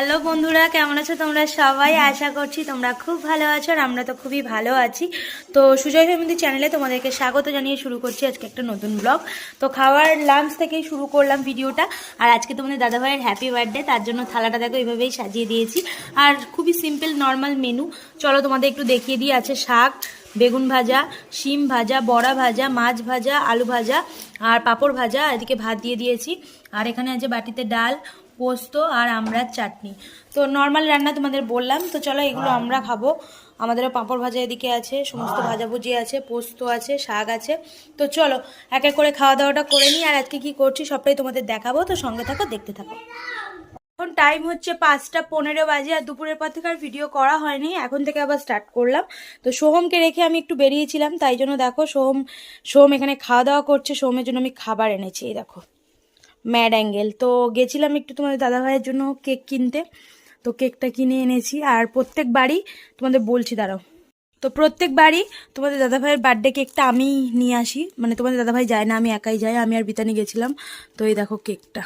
Hello বন্ধুরা, কেমন আছো তোমরা সবাই? আশা করছি তোমরা খুব ভালো আছো আর আমরা তো খুবই ভালো আছি। তো সুজয় ফ্যামিলি চ্যানেলে তোমাদেরকে স্বাগত জানিয়ে শুরু করছি আজকে একটা নতুন ব্লগ। তো খাওয়ার লাঞ্চ থেকেই শুরু করলাম ভিডিওটা। আর আজকে তোমাদের দাদাভাইয়ের হ্যাপি বার্থডে তার জন্য থালাটা দেখো এইভাবেই সাজিয়ে দিয়েছি। আর খুবই সিম্পল নর্মাল মেনু চলো তোমাদের একটু দেখিয়ে দিই, আছে শাক বেগুন ভাজা শিম ভাজা বড়া ভাজা মাছ ভাজা আলু ভাজা আর পাঁপড় ভাজা। এদিকে ভাত দিয়ে দিয়েছি। আর এখানে আছে বাটিতে ডাল পোস্ত আর আমড়ার চাটনি। তো নর্মাল রান্না তোমাদের বললাম। তো চলো এগুলো আমরা খাব। আমাদেরও পাঁপড় ভাজা এদিকে আছে সমস্ত ভাজাভুজি আছে পোস্ত আছে শাক আছে। তো চলো এক এক করে খাওয়া দাওয়াটা করে নিই। আর আজকে কি করছি সবটাই তোমাদের দেখাবো। তো সঙ্গে থাকো দেখতে থাকো। এখন টাইম হচ্ছে পাঁচটা পনেরো বাজে আর দুপুরের পর থেকে আর ভিডিও করা হয়নি। এখন থেকে আবার স্টার্ট করলাম। তো সোহমকে রেখে আমি একটু বেরিয়েছিলাম, তাই জন্য দেখো সোহম সোহম এখানে খাওয়া দাওয়া করছে, সোহমের জন্য আমি খাবার এনেছি, এই দেখো ম্যাড অ্যাঙ্গেল তো গেছিলাম একটু তোমাদের দাদাভাইয়ের জন্য কেক কিনতে, তো কেকটা কিনে এনেছি। আর প্রত্যেক বাড়ি, তোমাদের বলছি, দাঁড়াও। তো প্রত্যেক বাড়ি তোমাদের দাদাভাইয়ের বার্থডে কেকটা আমি নিয়ে আসি। মানে তোমাদের দাদাভাই যায় না, আমি একাই যাই, আমি আর বিতানি গেছিলাম। তো এই দেখো কেকটা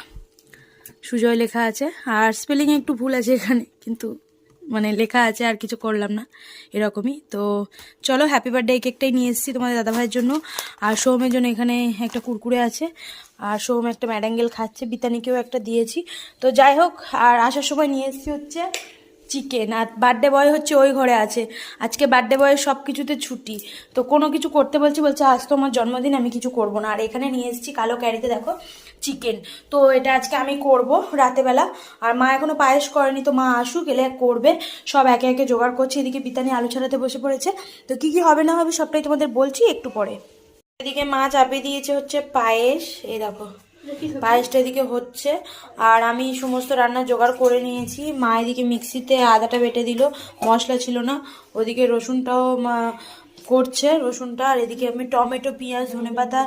সুজয় লেখা আছে। আর স্পেলিং একটু ভুল আছে এখানে, কিন্তু মানে লেখা আছে, আর কিছু করলাম না এরকমই। তো চলো হ্যাপি বার্থডে কেকটাই নিয়ে এসেছি তোমাদের দাদাভাইয়ের জন্য। আর সোহমের জন্য এখানে একটা কুরকুরে আছে। আর সোহম একটা ম্যাডাঙ্গেল খাচ্ছে, বিতানিকেও একটা দিয়েছি। তো যাই হোক, আর আসার সময় নিয়ে এসেছি হচ্ছে চিকেন আর বার্থডে বয় হচ্ছে ওই ঘরে আছে। আজকে বার্থডে বয়ের সব কিছুতে ছুটি। তো কোনো কিছু করতে বলছি, বলছে, আজ তো আমার জন্মদিন, আমি কিছু করব না। আর এখানে নিয়ে এসেছি কালো ক্যারিতে, দেখো চিকেন তো এটা আজকে আমি করব রাতেবেলা। আর মা এখনও পায়েস করেনি, তো মা আসুক, এলে করবে। সব একে একে জোগাড় করছে। এদিকে বিতানি আলু ছাড়াতে বসে পড়েছে। তো কি কি হবে, না হবে, সবটাই তোমাদের বলছি একটু পরে। এদিকে মা চাপিয়ে দিয়েছে হচ্ছে পায়েস। এই দেখো পায়েসটা এদিকে হচ্ছে। আর আমি সমস্ত রান্না জোগাড় করে নিয়েছি। মা এদিকে মিক্সিতে আদাটা বেটে দিল, মশলা ছিল না। ওদিকে রসুনটাও করছে, রসুনটা। আর এদিকে আমি টমেটো, পেঁয়াজ, ধনেপাতা,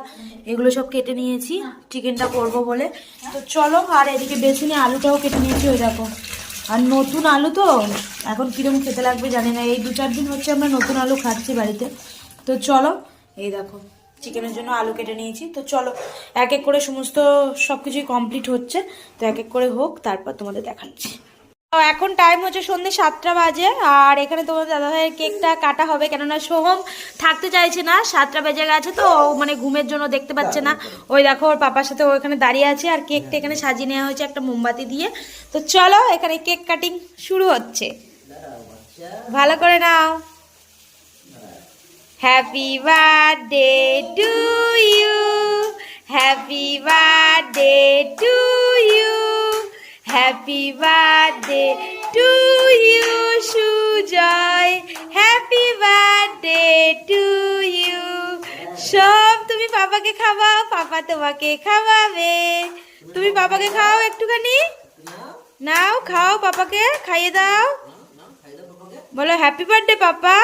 এগুলো সব কেটে নিয়েছি। চিকেনটা করব বলে। তো চলো, আর এদিকে বেসিনে আলুটাও কেটে নিয়েছি, ওই দেখো। আর নতুন আলু তো? এখন কিরম খেতে লাগবে জানি না। এই দু চার দিন হচ্ছে আমরা নতুন আলু খাচ্ছি বাড়িতে। তো চলো, এই দেখো। চিকেনের জন্য আলু কেটে নিয়েছি। তো চলো এক এক করে সমস্ত সব কিছুই কমপ্লিট হচ্ছে। তো এক এক করে হোক তারপর তোমাদের দেখাচ্ছি। তো এখন টাইম হচ্ছে সন্ধ্যে সাতটা বাজে আর এখানে তোমার দাদা ভাইয়ের কেকটা কাটা হবে। কেননা সোহম থাকতে চাইছে না সাতটা বেজে গেছে তো ও মানে ঘুমের জন্য দেখতে পাচ্ছে না। ওই দেখো ওর পাপার সাথে ও এখানে দাঁড়িয়ে আছে আর কেকটা এখানে সাজিয়ে নেওয়া হয়েছে একটা মোমবাতি দিয়ে। তো চলো এখানে কেক কাটিং শুরু হচ্ছে। ভালো করে নাও। Happy birthday to you happy birthday to you happy birthday to you Sujoy happy birthday to you সব তুমি পাপাকে খাওয়াও, পাপা তোমাকে খাওয়াবে। তুমি পাপাকে খাও একটুখানি? নাও, খাও পাপাকে, খাইয়ে দাও। বলো happy birthday papa.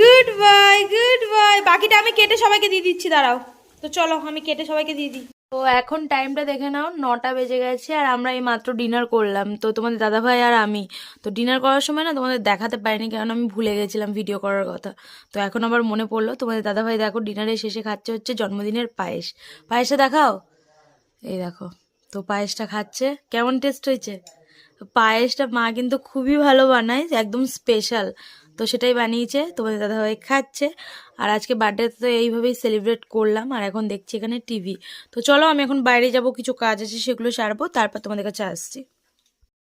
Good boy good boy বাকিটা আমি কেটে সবাইকে দিয়ে দিচ্ছি, দাঁড়াও। তো চলো, আমি কেটে সবাইকে দিয়ে দিই। তো এখন টাইমটা দেখে নাও, নটা বেজে গেছে আর আমরা এই মাত্র ডিনার করলাম। তো তোমাদের দাদাভাই আর আমি। তো ডিনার করার সময় না তোমাদের দেখাতে পারিনি, কারণ আমি ভুলে গেছিলাম ভিডিও করার কথা। তো এখন আবার মনে পড়ল, তোমাদের দাদাভাই দেখো ডিনারের শেষে খাচ্ছে হচ্ছে জন্মদিনের পায়েস। পায়েসটা দেখাও? এই দেখো, তো পায়েসটা খাচ্ছে। কেমন টেস্ট হয়েছে? পায়েসটা মা কিন্তু খুবই ভালো বানায়, একদম স্পেশাল তো সেটাই বানিয়েছে, তোমাদের দাদাভাই খাচ্ছে। আর আজকে বার্থডে তো এইভাবেই সেলিব্রেট করলাম, আর এখন দেখছি এখানে টিভি তো চলো, আমি এখন বাইরে যাব, কিছু কাজ আছে, সেগুলো সারবো, তারপর তোমাদের কাছে আসছি।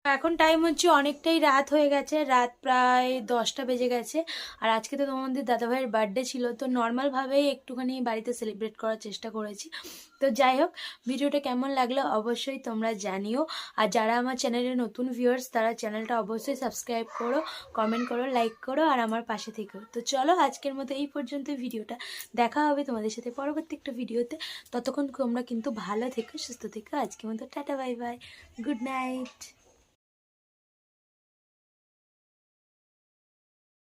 এখন টাইম হচ্ছে অনেকটাই রাত হয়ে গেছে, রাত প্রায় দশটা বেজে গেছে। আর আজকে তো তোমাদের দাদাভাইয়ের বার্থডে ছিল, তো নর্মালভাবেই একটুখানি বাড়িতে সেলিব্রেট করার চেষ্টা করেছি। তো যাই হোক, ভিডিওটা কেমন লাগল অবশ্যই তোমরা জানিও। আর যারা আমার চ্যানেলের নতুন ভিউয়ার্স তারা চ্যানেলটা অবশ্যই সাবস্ক্রাইব করো কমেন্ট করো লাইক করো, আর আমার পাশে থেকো। তো চলো আজকের মতো এই পর্যন্ত ভিডিওটা। দেখা হবে তোমাদের সাথে পরবর্তী একটা ভিডিওতে। ততক্ষণ তোমরা কিন্তু ভালো থেকো, সুস্থ থেকো। আজকের মতো tata bye bye good night